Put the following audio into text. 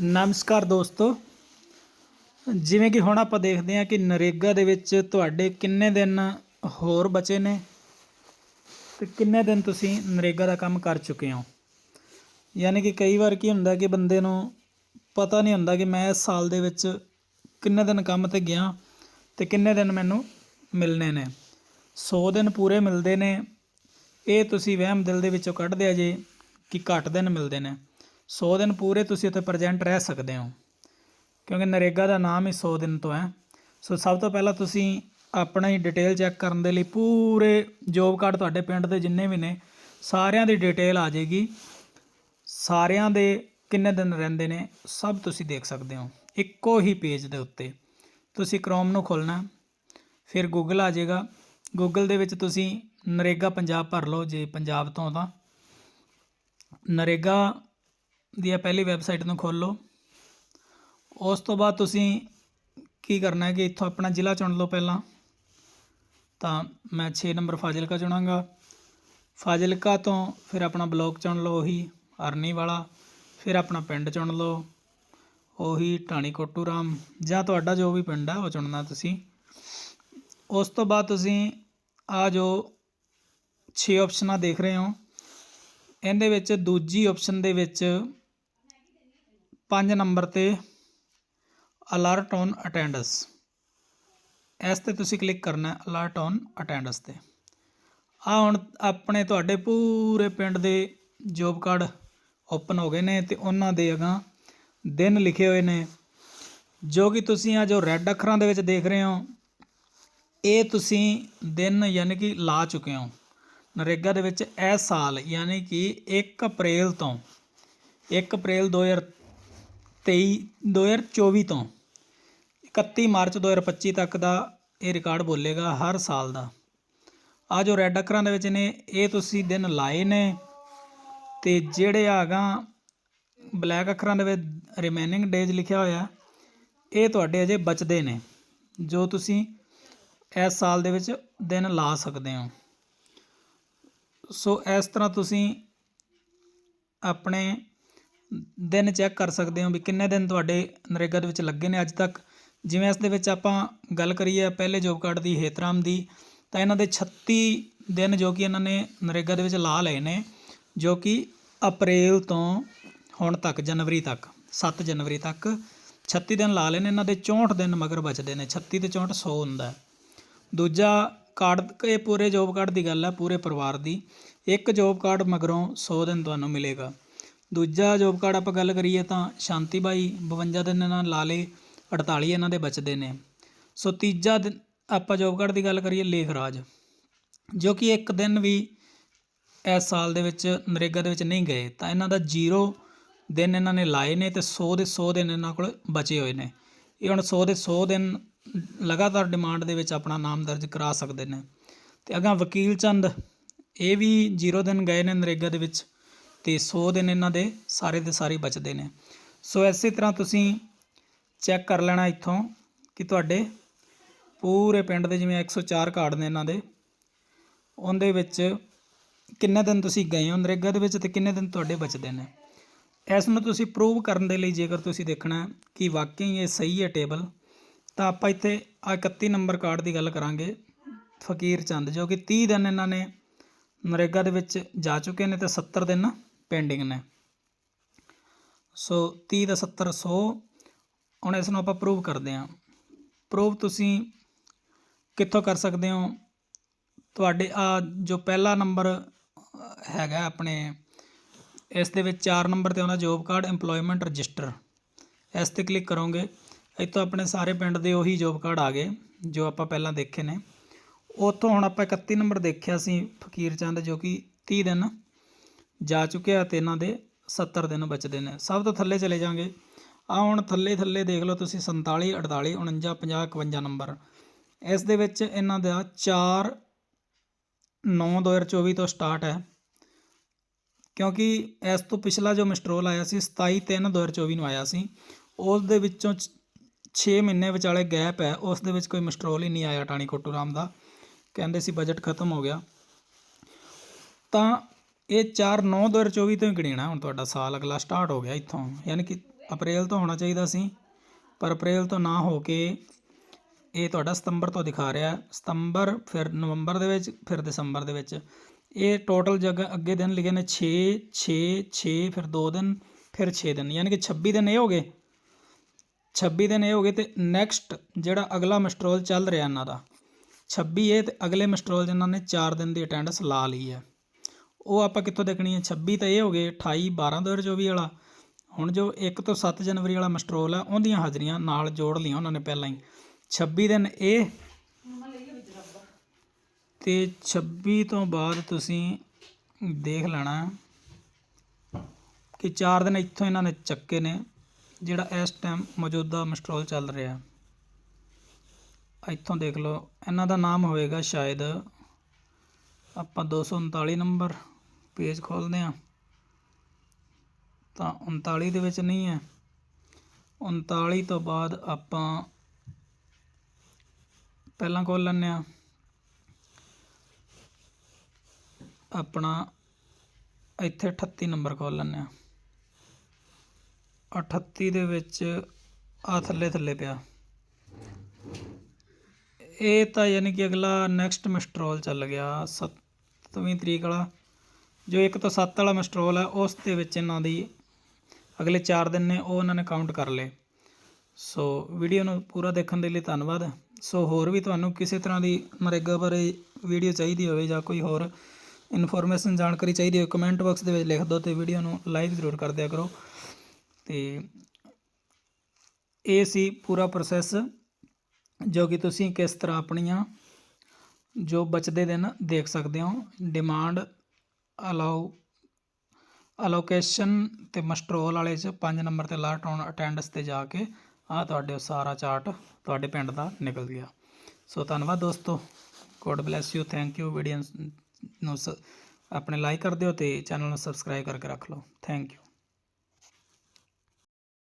ਨਮਸਕਾਰ ਦੋਸਤੋ। ਜਿਵੇਂ ਕਿ ਹੁਣ ਆਪਾਂ ਦੇਖਦੇ ਹਾਂ ਕਿ ਨਰੇਗਾ ਦੇ ਵਿੱਚ ਤੁਹਾਡੇ ਕਿੰਨੇ ਦਿਨ ਹੋਰ ਬਚੇ ਨੇ ਤੇ ਕਿੰਨੇ ਦਿਨ ਤੁਸੀਂ ਨਰੇਗਾ ਦਾ ਕੰਮ ਕਰ ਚੁੱਕੇ ਹੋ? ਯਾਨੀ ਕਿ ਕਈ ਵਾਰ ਕੀ ਹੁੰਦਾ ਕਿ ਬੰਦੇ ਨੂੰ ਪਤਾ ਨਹੀਂ ਹੁੰਦਾ ਕਿ ਮੈਂ ਇਸ ਸਾਲ ਦੇ ਵਿੱਚ ਕਿੰਨੇ ਦਿਨ ਕੰਮ ਤੇ ਗਿਆ ਤੇ ਕਿੰਨੇ ਦਿਨ ਮੈਨੂੰ ਮਿਲਣੇ ਨੇ। 100 ਦਿਨ ਪੂਰੇ ਮਿਲਦੇ ਨੇ। ਇਹ ਤੁਸੀਂ ਵਹਿਮ ਦਿਲ ਦੇ ਵਿੱਚੋਂ ਕੱਢਦੇ ਆ ਜੇ ਕਿ ਘੱਟ ਦਿਨ ਮਿਲਦੇ ਨੇ। 100 ਦਿਨ ਪੂਰੇ ਤੁਸੀਂ ਉੱਥੇ ਪ੍ਰੈਜ਼ੈਂਟ ਰਹਿ ਸਕਦੇ ਹੋ। ਕਿਉਂਕਿ ਨਰੇਗਾ ਦਾ ਨਾਮ ਹੀ 100 ਦਿਨ ਤੋਂ ਹੈ। ਸੋ ਸਭ ਤੋਂ ਪਹਿਲਾਂ ਤੁਸੀਂ ਆਪਣਾ ਹੀ ਡਿਟੇਲ ਚੈੱਕ ਕਰਨ ਦੇ ਲਈ ਪੂਰੇ ਜੋਬ ਕਾਰਡ ਤੁਹਾਡੇ ਪਿੰਡ ਦੇ ਜਿੰਨੇ ਵੀ ਨੇ, ਸਾਰਿਆਂ ਦੀ ਡਿਟੇਲ ਆ ਜਾਏਗੀ। ਸਾਰਿਆਂ ਦੇ ਕਿੰਨੇ ਦਿਨ ਰਹਿੰਦੇ ਨੇ, ਸਭ ਤੁਸੀਂ ਦੇਖ ਸਕਦੇ ਹੋ। ਇੱਕੋ ਹੀ ਪੇਜ ਦੇ ਉੱਤੇ ਤੁਸੀਂ ਕ੍ਰੋਮ ਨੂੰ ਖੋਲਣਾ ਫਿਰ ਗੂਗਲ ਆ ਜਾਏਗਾ। ਗੂਗਲ ਦੇ ਵਿੱਚ ਤੁਸੀਂ ਨਰੇਗਾ ਪੰਜਾਬ ਭਰ ਲਓ, ਜੇ ਪੰਜਾਬ ਤੋਂ ਤਾਂ। ਨਰੇਗਾ ਦੀ ਪਹਿਲੀ ਵੈਬਸਾਈਟ ਨੂੰ ਖੋਲ੍ਹੋ। ਉਸ ਤੋਂ ਬਾਅਦ ਤੁਸੀਂ ਕੀ ਕਰਨਾ ਹੈ ਕਿ ਇੱਥੋਂ ਆਪਣਾ ਜ਼ਿਲ੍ਹਾ ਚੁਣ ਲਓ ਪਹਿਲਾਂ। ਤਾਂ ਮੈਂ 6 ਨੰਬਰ ਫਾਜ਼ਿਲਕਾ ਚੁਣਾਂਗਾ। ਫਾਜ਼ਿਲਕਾ ਤੋਂ ਫਿਰ ਆਪਣਾ ਬਲਾਕ ਚੁਣ ਲਓ, ਉਹੀ ਅਰਨੀ ਵਾਲਾ ਫਿਰ ਆਪਣਾ ਪਿੰਡ ਚੁਣ ਲਓ, ਉਹੀ ਢਾਣੀ ਕੋਟੂ ਰਾਮ ਜਾਂ ਤੁਹਾਡਾ ਜੋ ਵੀ ਪਿੰਡ ਹੈ, ਉਹ ਚੁਣਨਾ ਤੁਸੀਂ। ਉਸ ਤੋਂ ਬਾਅਦ ਤੁਸੀਂ ਆ ਜੋ 6 ਆਪਸ਼ਨਾਂ ਦੇਖ ਰਹੇ ਹੋ। ਇਹਦੇ ਵਿੱਚ ਦੂਜੀ ਆਪਸ਼ਨ ਦੇ ਵਿੱਚ ਪੰਜ ਨੰਬਰ ਤੇ ਅਲਰਟ ਔਨ ਅਟੈਂਡੈਂਸ। ਇਸ ਤੇ ਤੁਸੀਂ ਕਲਿੱਕ ਕਰਨਾ ਅਲਰਟ ਔਨ ਅਟੈਂਡੈਂਸ ਤੇ। ਆ ਹੁਣ ਆਪਣੇ ਤੁਹਾਡੇ ਪੂਰੇ ਪਿੰਡ ਦੇ ਜੋਬ ਕਾਰਡ ਓਪਨ ਹੋ ਗਏ ਨੇ ਤੇ ਉਹਨਾਂ ਦੇ ਅਗਾਂ ਦਿਨ ਲਿਖੇ ਹੋਏ ਨੇ, ਜੋ ਕਿ ਤੁਸੀਂ ਆ ਜੋ ਰੈੱਡ ਅੱਖਰਾਂ ਦੇ ਵਿੱਚ ਦੇਖ ਰਹੇ ਹੋ, ਇਹ ਤੁਸੀਂ ਦਿਨ ਯਾਨੀ ਕਿ ਲਾ ਚੁੱਕੇ ਹੋ। ਨਰੇਗਾ ਦੇ ਵਿੱਚ ਇਸ ਸਾਲ ਯਾਨੀ ਕਿ 1 ਅਪ੍ਰੈਲ ਤੋਂ 1 ਅਪ੍ਰੈਲ 2023 2024 ਤੋਂ 31 ਮਾਰਚ 2025 ਤੱਕ ਦਾ ਇਹ ਰਿਕਾਰਡ ਬੋਲੇਗਾ ਹਰ ਸਾਲ ਦਾ। ਆ ਜੋ ਰੈੱਡ ਅੱਖਰਾਂ ਦੇ ਵਿੱਚ ਨੇ, ਇਹ ਤੁਸੀਂ ਦਿਨ ਲਾਏ ਨੇ ਤੇ ਜਿਹੜੇ ਆਗਾ ਬਲੈਕ ਅੱਖਰਾਂ ਦੇ ਵਿੱਚ ਰਿਮੇਨਿੰਗ ਡੇਜ਼ ਲਿਖਿਆ ਹੋਇਆ, ਇਹ ਤੁਹਾਡੇ ਅਜੇ ਬਚਦੇ ਨੇ, ਜੋ ਤੁਸੀਂ ਇਸ ਸਾਲ ਦੇ ਵਿੱਚ ਦਿਨ ਲਾ ਸਕਦੇ ਹੋ। ਸੋ ਇਸ ਤਰ੍ਹਾਂ ਤੁਸੀਂ ਆਪਣੇ ਦਿਨ ਚੈੱਕ ਕਰ ਸਕਦੇ ਹੋ ਵੀ ਕਿੰਨੇ ਦਿਨ ਤੁਹਾਡੇ ਨਰੇਗਾ ਦੇ ਵਿੱਚ ਲੱਗੇ ਨੇ। ਅੱਜ ਤੱਕ ਜਿਵੇਂ ਇਸ ਦੇ ਵਿੱਚ ਆਪਾਂ ਗੱਲ ਕਰੀਏ ਪਹਿਲੇ ਜੋਬ ਕਾਰਡ ਦੀ ਹੇਤਰਾਮ ਦੀ, ਤਾਂ ਇਹਨਾਂ ਦੇ 36 ਦਿਨ ਜੋ ਕਿ ਇਹਨਾਂ ਨੇ ਨਰੇਗਾ ਦੇ ਵਿੱਚ ਲਾ ਲਏ ਨੇ, ਜੋ ਕਿ ਅਪ੍ਰੈਲ ਤੋਂ ਹੁਣ ਤੱਕ, ਜਨਵਰੀ ਤੱਕ 7 ਜਨਵਰੀ ਤੱਕ 36 ਦਿਨ ਲਾ ਲਏ ਨੇ। ਇਹਨਾਂ ਦੇ 64 ਦਿਨ ਮਗਰ ਬਚਦੇ ਨੇ 36 ਤੇ 64 100 ਹੁੰਦਾ ਦੂਜਾ ਕਾਰਡ ਇਹ ਪੂਰੇ ਜੋਬ ਕਾਰਡ ਦੀ ਗੱਲ ਹੈ, ਪੂਰੇ ਪਰਿਵਾਰ ਦੀ। ਇੱਕ ਜੋਬ ਕਾਰਡ ਮਗਰੋਂ 100 ਦਿਨ ਤੁਹਾਨੂੰ ਮਿਲੇਗਾ। ਦੂਜਾ ਜੋਬ ਕਾਰਡ ਆਪਾਂ ਗੱਲ ਕਰੀਏ ਤਾਂ ਸ਼ਾਂਤੀ ਬਾਈ 52 ਦਿਨ ਇਹਨਾਂ ਲਾ ਲਏ 48 ਇਹਨਾਂ ਦੇ ਬਚਦੇ ਨੇ। ਸੋ ਤੀਜਾ ਦਿਨ ਆਪਾਂ ਜੋਬ ਕਾਰਡ ਦੀ ਗੱਲ ਕਰੀਏ ਲੇਖ ਰਾਜ ਜੋ ਕਿ ਇੱਕ ਦਿਨ ਵੀ ਇਸ ਸਾਲ ਦੇ ਵਿੱਚ ਨਰੇਗਾ ਦੇ ਵਿੱਚ ਨਹੀਂ ਗਏ, ਤਾਂ ਇਹਨਾਂ ਦਾ ਜ਼ੀਰੋ ਦਿਨ ਇਹਨਾਂ ਨੇ ਲਾਏ ਨੇ ਤੇ 100 ਦੇ 100 ਦਿਨ ਇਹਨਾਂ ਕੋਲ ਬਚੇ ਹੋਏ ਨੇ। ਇਹ ਹੁਣ 100 ਦੇ 100 ਦਿਨ ਲਗਾਤਾਰ ਡਿਮਾਂਡ ਦੇ ਵਿੱਚ ਆਪਣਾ ਨਾਮ ਦਰਜ ਕਰਾ ਸਕਦੇ ਨੇ। ਤੇ ਅਗਾਂ ਵਕੀਲ ਚੰਦ, ਇਹ ਵੀ ਜ਼ੀਰੋ ਦਿਨ ਗਏ ਨੇ ਨਰੇਗਾ ਦੇ ਵਿੱਚ। ਤੇ 100 ਦਿਨ ਇਹਨਾਂ ਦੇ ਸਾਰੇ ਦੇ ਸਾਰੇ ਬਚਦੇ ਨੇ। ਸੋ ਇਸੇ ਤਰ੍ਹਾਂ ਤੁਸੀਂ ਚੈੱਕ ਕਰ ਲੈਣਾ ਇੱਥੋਂ ਕਿ ਤੁਹਾਡੇ ਪੂਰੇ ਪਿੰਡ ਦੇ ਜਿਵੇਂ 104 ਕਾਰਡ ਨੇ ਇਹਨਾਂ ਦੇ, ਉਹਦੇ ਵਿੱਚ ਕਿੰਨੇ ਦਿਨ ਤੁਸੀਂ ਗਏ ਹੋ ਨਰੇਗਾ ਦੇ ਵਿੱਚ ਤੇ ਕਿੰਨੇ ਦਿਨ ਤੁਹਾਡੇ ਬਚਦੇ ਨੇ। ਇਸ ਨੂੰ ਤੁਸੀਂ ਪ੍ਰੂਵ ਕਰਨ ਦੇ ਲਈ ਜੇਕਰ ਤੁਸੀਂ ਦੇਖਣਾ ਕਿ ਵਾਕਈ ਇਹ ਸਹੀ ਹੈ ਟੇਬਲ ਤਾਂ ਆਪਾਂ ਇੱਥੇ ਆ 31 ਨੰਬਰ ਕਾਰਡ ਦੀ ਗੱਲ ਕਰਾਂਗੇ ਫਕੀਰ ਚੰਦ, ਜੋ ਕਿ 30 ਦਿਨ ਇਹਨਾਂ ਨੇ ਨਰੇਗਾ ਦੇ ਵਿੱਚ ਜਾ ਚੁੱਕੇ ਨੇ ਤੇ 70 ਦਿਨ ਪੈਂਡਿੰਗ ਨੇ। ਸੋ 30 ਦਾ 70 100 ਹੁਣ ਇਸ ਨੂੰ ਆਪਾਂ ਪ੍ਰੂਵ ਕਰਦੇ ਹਾਂ। ਪ੍ਰੂਵ ਤੁਸੀਂ ਕਿੱਥੋਂ ਕਰ ਸਕਦੇ ਹੋ? ਤੁਹਾਡੇ ਆ ਜੋ ਪਹਿਲਾ ਨੰਬਰ ਹੈਗਾ ਆਪਣੇ, ਇਸ ਦੇ ਵਿੱਚ 4 ਨੰਬਰ ਤੇ ਆਉਂਦਾ ਜੋਬ ਕਾਰਡ EMPLOYMENT ਰਜਿਸਟਰ ਇਸ ਤੇ ਕਲਿੱਕ ਕਰੋਗੇ, ਇੱਥੋਂ ਆਪਣੇ ਸਾਰੇ ਪਿੰਡ ਦੇ ਉਹੀ ਜੋਬ ਕਾਰਡ ਆ ਗਏ, ਜੋ ਆਪਾਂ ਪਹਿਲਾਂ ਦੇਖੇ ਨੇ। ਉੱਥੋਂ ਹੁਣ ਆਪਾਂ 31 ਨੰਬਰ ਦੇਖਿਆ ਸੀ ਫਕੀਰ ਚੰਦ, ਜੋ ਕਿ 30 ਦਿਨ ਜਾ ਚੁੱਕਿਆ ਤੇ ਇਹਨਾਂ ਦੇ 70 ਦਿਨ ਬਚਦੇ ਨੇ। ਸਭ ਤੋਂ ਥੱਲੇ ਚਲੇ ਜਾਾਂਗੇ। ਆ ਹੁਣ ਥੱਲੇ ਥੱਲੇ ਦੇਖ ਲਓ ਤੁਸੀਂ 47 48 49 50 51 ਨੰਬਰ। ਇਸ ਦੇ ਵਿੱਚ ਇਹਨਾਂ ਦਾ 4 9 2024 ਤੋਂ ਸਟਾਰਟ ਹੈ। ਕਿਉਂਕਿ ਇਸ ਤੋਂ ਪਿਛਲਾ ਜੋ ਮਿਸਟਰੋਲ ਆਇਆ ਸੀ 27 3 2024 ਨੂੰ ਆਇਆ ਸੀ। ਉਸ ਦੇ ਵਿੱਚੋਂ 6 ਮਹੀਨੇ ਵਿਚਾਲੇ ਗੈਪ ਹੈ। ਉਸ ਦੇ ਵਿੱਚ ਕੋਈ ਮਿਸਟਰੋਲ ਹੀ ਨਹੀਂ ਆਇਆ ਟਾਣੀ ਕੋਟੂ ਰਾਮ ਦਾ। ਕਹਿੰਦੇ ਸੀ ਬਜਟ ਖਤਮ ਹੋ ਗਿਆ। ਤਾਂ ਇਹ 4 9 2024 ਤੋਂ ਹੀ ਗਿਣਨਾ ਹੁਣ ਤੁਹਾਡਾ ਸਾਲ ਅਗਲਾ ਸਟਾਰਟ ਹੋ ਗਿਆ ਇੱਥੋਂ। ਯਾਨੀ ਕਿ ਅਪ੍ਰੈਲ ਤੋਂ ਹੋਣਾ ਚਾਹੀਦਾ ਸੀ, ਪਰ ਅਪ੍ਰੈਲ ਤੋਂ ਨਾ ਹੋ ਕੇ ਇਹ ਤੁਹਾਡਾ ਸਤੰਬਰ ਤੋਂ ਦਿਖਾ ਰਿਹਾ। ਸਤੰਬਰ, ਫਿਰ ਨਵੰਬਰ ਦੇ ਵਿੱਚ, ਫਿਰ ਦਸੰਬਰ ਦੇ ਵਿੱਚ। ਇਹ ਟੋਟਲ ਜਗ੍ਹਾ ਅੱਗੇ ਦਿਨ ਲਿਖੇ ਨੇ 6 6 6 ਫਿਰ 2 ਦਿਨ, ਫਿਰ 6 ਦਿਨ। ਯਾਨੀ ਕਿ 26 ਦਿਨ ਇਹ ਹੋ ਗਏ। 26 ਦਿਨ ਇਹ ਹੋ ਗਏ ਤੇ ਨੈਕਸਟ ਜਿਹੜਾ ਅਗਲਾ ਮਸਟਰੋਲ ਚੱਲ ਰਿਹਾ ਇਹਨਾਂ ਦਾ 26 ਇਹ ਤੇ ਅਗਲੇ ਮਸਟਰੋਲ ਜਿਨ੍ਹਾਂ ਨੇ 4 ਦਿਨ ਦੀ ਅਟੈਂਡੈਂਸ ਲਾ ਲਈ ਹੈ। ਉਹ ਆਪਾਂ ਕਿੱਥੋਂ ਦੇਖਣੀ ਹੈ? 26 ਤਾਂ ਇਹ ਹੋ ਗਏ 28 12 2024 ਵਾਲਾ। ਹੁਣ ਜੋ 1 ਤੋਂ 7 ਜਨਵਰੀ ਵਾਲਾ ਮਸਟਰੋਲ ਹੈ ਉਹਦੀਆਂ ਹਾਜ਼ਰੀਆਂ ਨਾਲ ਜੋੜ ਲਈਆਂ ਉਹਨਾਂ ਨੇ ਪਹਿਲਾਂ ਹੀ। 26 ਦਿਨ ਇਹ ਤੇ 26 ਤੋਂ ਬਾਅਦ ਤੁਸੀਂ ਦੇਖ ਲੈਣਾ ਕਿ 4 ਦਿਨ ਇੱਥੋਂ ਇਹਨਾਂ ਨੇ ਚੱਕੇ ਨੇ, ਜਿਹੜਾ ਇਸ ਟਾਈਮ ਮੌਜੂਦਾ ਮਸਟਰੋਲ ਚੱਲ ਰਿਹਾ। ਇੱਥੋਂ ਦੇਖ ਲਓ, ਇਹਨਾਂ ਦਾ ਨਾਮ ਹੋਏਗਾ ਸ਼ਾਇਦ ਆਪਾਂ 239 ਨੰਬਰ। ਪੇਜ ਖੋਲਦੇ ਹਾਂ। ਤਾਂ 39 ਦੇ ਵਿੱਚ ਨਹੀਂ ਹੈ। 39 ਤੋਂ ਬਾਅਦ ਆਪਾਂ ਪਹਿਲਾਂ ਖੋਲ ਲੈਂਦੇ ਹਾਂ। ਆਪਣਾ ਇੱਥੇ 38 ਨੰਬਰ ਖੋਲ ਲੈਂਦੇ ਹਾਂ। 38 ਦੇ ਵਿੱਚ ਆ ਥੱਲੇ ਥੱਲੇ ਪਿਆ। ਇਹ ਤਾਂ ਯਾਨੀ ਕਿ ਅਗਲਾ ਨੈਕਸਟ ਮਿਸਟਰੋਲ ਚੱਲ ਗਿਆ। 7ਵੀਂ ਤਰੀਕ ਵਾਲਾ। ਜੋ 1 ਤੋਂ 7 ਵਾਲਾ ਮਸਟਰੋਲ ਹੈ, ਉਸ ਦੇ ਵਿੱਚ ਇਹਨਾਂ ਦੀ ਅਗਲੇ 4 ਦਿਨ ਨੇ ਉਹ ਉਹਨਾਂ ਨੇ ਕਾਊਂਟ ਕਰ ਲਏ। ਸੋ ਵੀਡੀਓ ਨੂੰ ਪੂਰਾ ਦੇਖਣ ਦੇ ਲਈ ਧੰਨਵਾਦ। ਸੋ ਹੋਰ ਵੀ ਤੁਹਾਨੂੰ ਕਿਸੇ ਤਰ੍ਹਾਂ ਦੀ ਨਰੇਗਾ ਬਾਰੇ ਵੀਡੀਓ ਚਾਹੀਦੀ ਹੋਵੇ ਜਾਂ ਕੋਈ ਹੋਰ ਇਨਫੋਰਮੇਸ਼ਨ ਜਾਣਕਾਰੀ ਚਾਹੀਦੀ ਹੋਵੇ ਕਮੈਂਟ ਬਾਕਸ ਦੇ ਵਿੱਚ ਲਿਖ ਦਿਓ ਤੇ ਵੀਡੀਓ ਨੂੰ ਲਾਈਕ ਜ਼ਰੂਰ ਕਰ ਦਿਆ ਕਰੋ। ਤੇ ਇਹ ਸੀ ਪੂਰਾ ਪ੍ਰੋਸੈਸ ਜੋ ਕਿ ਤੁਸੀਂ ਕਿਸ ਤਰ੍ਹਾਂ ਆਪਣੀਆਂ ਜੋ ਬਚਦੇ ਦਿਨ ਦੇਖ ਸਕਦੇ ਹੋ। ਡਿਮਾਂਡ ਅਲਾਉ ਅਲੋਕੇਸ਼ਨ ਤੇ ਮਸਟਰੋਲ ਵਾਲੇ ਚ 5 ਨੰਬਰ ਤੇ ਲਾਟ ਔਨ ਅਟੈਂਡੈਂਸ ਤੇ ਜਾ ਕੇ ਆ ਤੁਹਾਡੇ ਸਾਰਾ ਚਾਰਟ ਤੁਹਾਡੇ ਪਿੰਡ ਦਾ ਨਿਕਲ ਗਿਆ। ਸੋ ਧੰਨਵਾਦ ਦੋਸਤੋ। God bless you thank you video ਨੂੰ ਸ- ਆਪਣੇ ਲਾਈਕ ਕਰ ਦਿਓ ਤੇ ਚੈਨਲ ਨੂੰ ਸਬਸਕ੍ਰਾਈਬ ਕਰਕੇ ਰੱਖ ਲਓ। Thank you